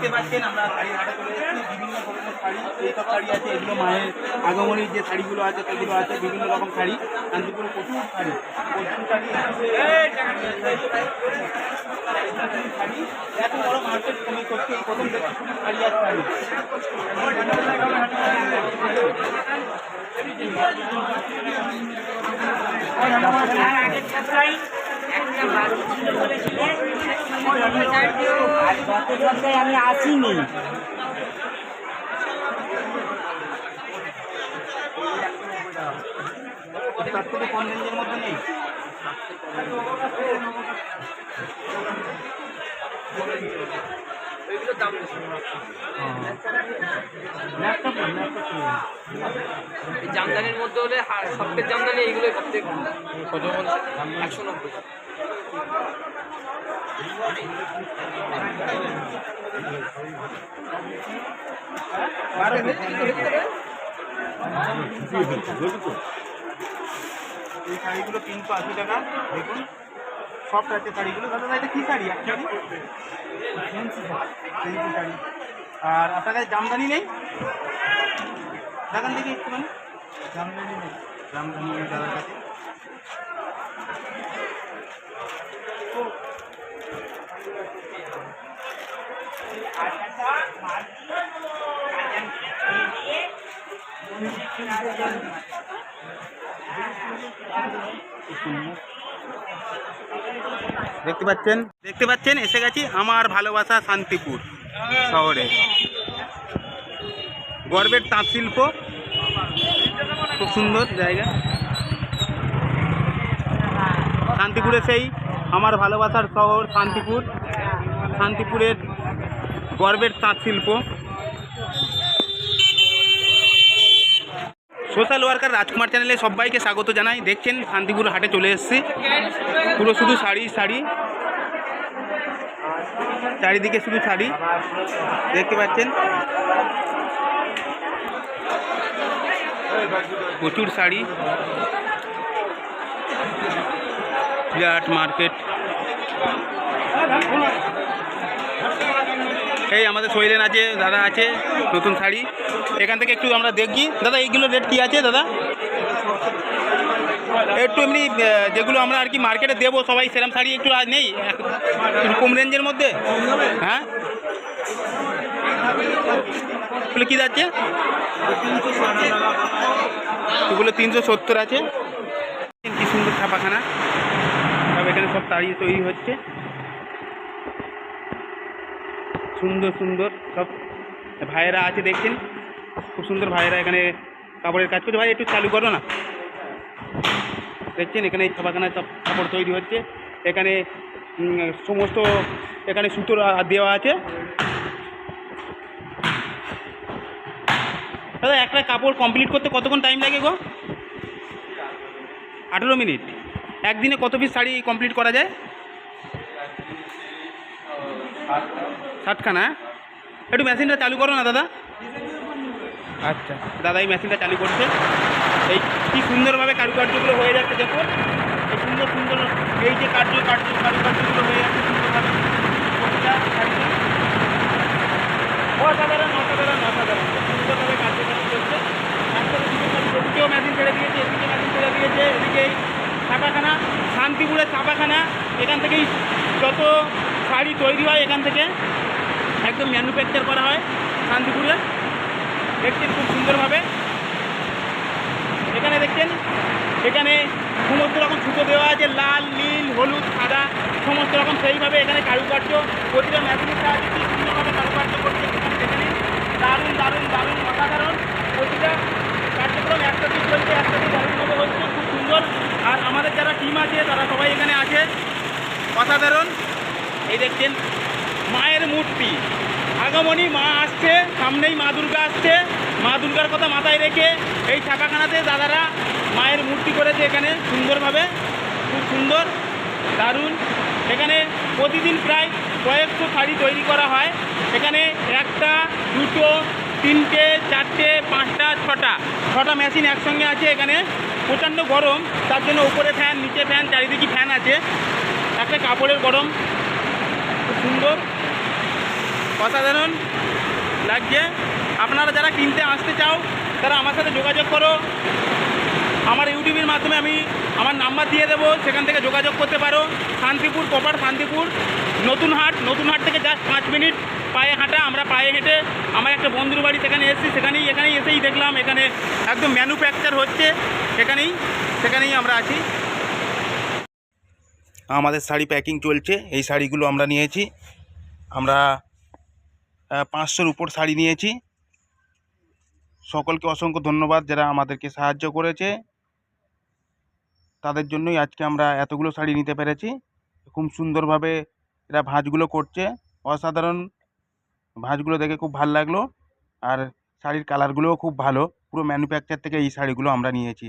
দেখতে পাচ্ছেন, আমরা শাড়ি হাটে চলে এসেছি, বিভিন্ন ধরনের শাড়ি এইসব শাড়ি আছে, এগুলো মায়ের আগমনীর যে শাড়িগুলো আছে, সেগুলো আছে, বিভিন্ন রকম শাড়ি শান্তিপুরে প্রচুর শাড়ি প্রচুর শাড়ি শাড়ি, এত বড় মার্কেট তুমি করছে, এই প্রথম দেখছি শুধু শাড়ি আর শাড়ি। গত সপ্তাহে আমি আসিনি তার থেকে কম রেঞ্জের মধ্যে নেই জামদানির মধ্যে হলে সবথেকে জামদানি এইগুলোই সব থেকে কম কত একশো নব্বই। এই শাড়িগুলো তিনশো আশি টাকা দেখুন সফট আছে শাড়িগুলো দাদা এটা কী শাড়ি অ্যাকচুয়ালি শাড়ি আর আপনার কাছে জামদানি নেই? দেখান দেখি একটুখানি জামদানি নেই। জামদানি নেই, দাদার কাছে। দেখতে পাচ্ছেন? দেখতে পাচ্ছেন? এসে গেছি আমার ভালোবাসা শান্তিপুর শহরে। গর্বের তাঁত শিল্প খুব সুন্দর জায়গা। শান্তিপুরে সেই আমার ভালোবাসার শহর শান্তিপুর। শান্তিপুরের গর্বের তাঁত শিল্প। সোশ্যাল ওয়ার্কার রাজকুমার চ্যানেলে সবাইকে স্বাগত জানাই। দেখছেন, শান্তিপুর হাটে চলে এসেছি। পুরো শুধু শাড়ি শাড়ি। চারিদিকে শুধু শাড়ি। দেখতে পাচ্ছেন? প্রচুর শাড়ি। বিরাট মার্কেট। এই আমাদের শৈলেন আছে, দাদা আছে, নতুন শাড়ি। এখান থেকে একটু আমরা দেখি। দাদা, এইগুলো রেট কী আছে, দাদা? একটু এমনি যেগুলো আমরা আর কি মার্কেটে দেবো, সবাই সেরম শাড়ি একটু আর নেই? কম রেঞ্জের মধ্যে? হ্যাঁ? এগুলো কী যাচ্ছে? এগুলো তিনশো সত্তর আছে। কি সুন্দর ছাপাখানা। সব এখানে সব তাড়ি তৈরি হচ্ছে। সুন্দর সুন্দর সব ভাইয়েরা আছে, দেখছেন? খুব সুন্দর ভাইয়েরা এখানে কাপড়ের কাজ করছে। ভাই, একটু চালু করো না। দেখছেন? এখানে এই ছাপাখানায় সব কাপড় তৈরি হচ্ছে। এখানে সমস্ত এখানে সুতোর দেওয়া আছে। দাদা, একটা কাপড় কমপ্লিট করতে কতক্ষণ টাইম লাগে গো? আঠেরো মিনিট। একদিনে কত পিস শাড়ি কমপ্লিট করা যায়? ষাটখানা হ্যাঁ? একটু মেশিনটা চালু করো না দাদা। আচ্ছা। দাদা এই মেশিনটা চালু করছে। এই কি সুন্দরভাবে কারুকার্যগুলো হয়ে যাচ্ছে দেখো। এই সুন্দর সুন্দর এই যে কার্য কার্য কারুকার্যগুলো হয়ে যাচ্ছে সুন্দরভাবে। প্রতিটা অসাধারণ অসাধারণ অসাধারণ সুন্দরভাবে কার্যক্রম চলছে এদিকেও মেশিন ছেড়ে দিয়েছে এদিকে মেশিন ছেড়ে দিয়েছে এদিকে ছাপাখানা শান্তিপুরের ছাপাখানা। এখান থেকেই যত শাড়ি তৈরি হয় এখান থেকে। একদম ম্যানুফ্যাকচার করা হয় শান্তিপুরে। দেখছেন খুব সুন্দরভাবে। এখানে দেখছেন, এখানে সমস্ত রকম সুতো দেওয়া আছে, লাল, নীল, হলুদ, সাদা, সমস্ত রকম সেইভাবে এখানে কারুকার্য। প্রতিটা মেশিনের সাহায্যে কি সুন্দরভাবে কারুকার্য করছে এখানে। দারুণ দারুণ দারুণ, অসাধারণ প্রতিটা কার্যক্রম। একটা একসাথে চলছে একসাথে দারুণভাবে হচ্ছে, খুব সুন্দর। আর আমাদের যারা টিম আছে, তারা সবাই এখানে আছে। অসাধারণ। এই দেখছেন, মায়ের মূর্তি। আগমনী মা আসছে, সামনেই মা দুর্গা আসছে। মা দুর্গার কথা মাথায় রেখে এই ছাপাখানাতে দাদারা মায়ের মূর্তি করেছে এখানে, সুন্দরভাবে, খুব সুন্দর, দারুণ। এখানে প্রতিদিন প্রায় কয়েকশো শাড়ি তৈরি করা হয়। এখানে একটা, দুটো, তিনটে, চারটে, পাঁচটা, ছটা ছটা মেশিন একসঙ্গে আছে এখানে। প্রচণ্ড গরম, তার জন্য উপরে ফ্যান, নিচে ফ্যান, চারিদিকে ফ্যান আছে। একটা কাপড়ের গরম। সুন্দর, অসাধারণ লাগছে। আপনারা যারা কিনতে আসতে চাও, তারা আমার সাথে যোগাযোগ করো। আমার ইউটিউবের মাধ্যমে আমি আমার নাম্বার দিয়ে দেবো, সেখান থেকে যোগাযোগ করতে পারো। শান্তিপুর কপার শান্তিপুর। নতুন হাট নতুন হাট থেকে জাস্ট পাঁচ মিনিট পায়ে হাঁটা, আমরা পায়ে হেঁটে আমার একটা বন্ধুর বাড়ি সেখানে এসেছি, সেখানেই, এখানেই এসেই দেখলাম, এখানে একদম ম্যানুফ্যাকচার হচ্ছে, সেখানেই সেখানেই আমরা আছি। আমাদের শাড়ি প্যাকিং চলছে, এই শাড়িগুলো আমরা নিয়েছি। আমরা পাঁচশোর উপর শাড়ি নিয়েছি। সকলকে অসংখ্য ধন্যবাদ যারা আমাদেরকে সাহায্য করেছে। তাদের জন্যই আজকে আমরা এতগুলো শাড়ি নিতে পেরেছি। খুব সুন্দরভাবে এরা ভাঁজগুলো করছে। অসাধারণ ভাঁজগুলো দেখে খুব ভালো লাগল। আর শাড়ির কালারগুলোও খুব ভালো। পুরো ম্যানুফ্যাকচার থেকে এই শাড়িগুলো আমরা নিয়েছি।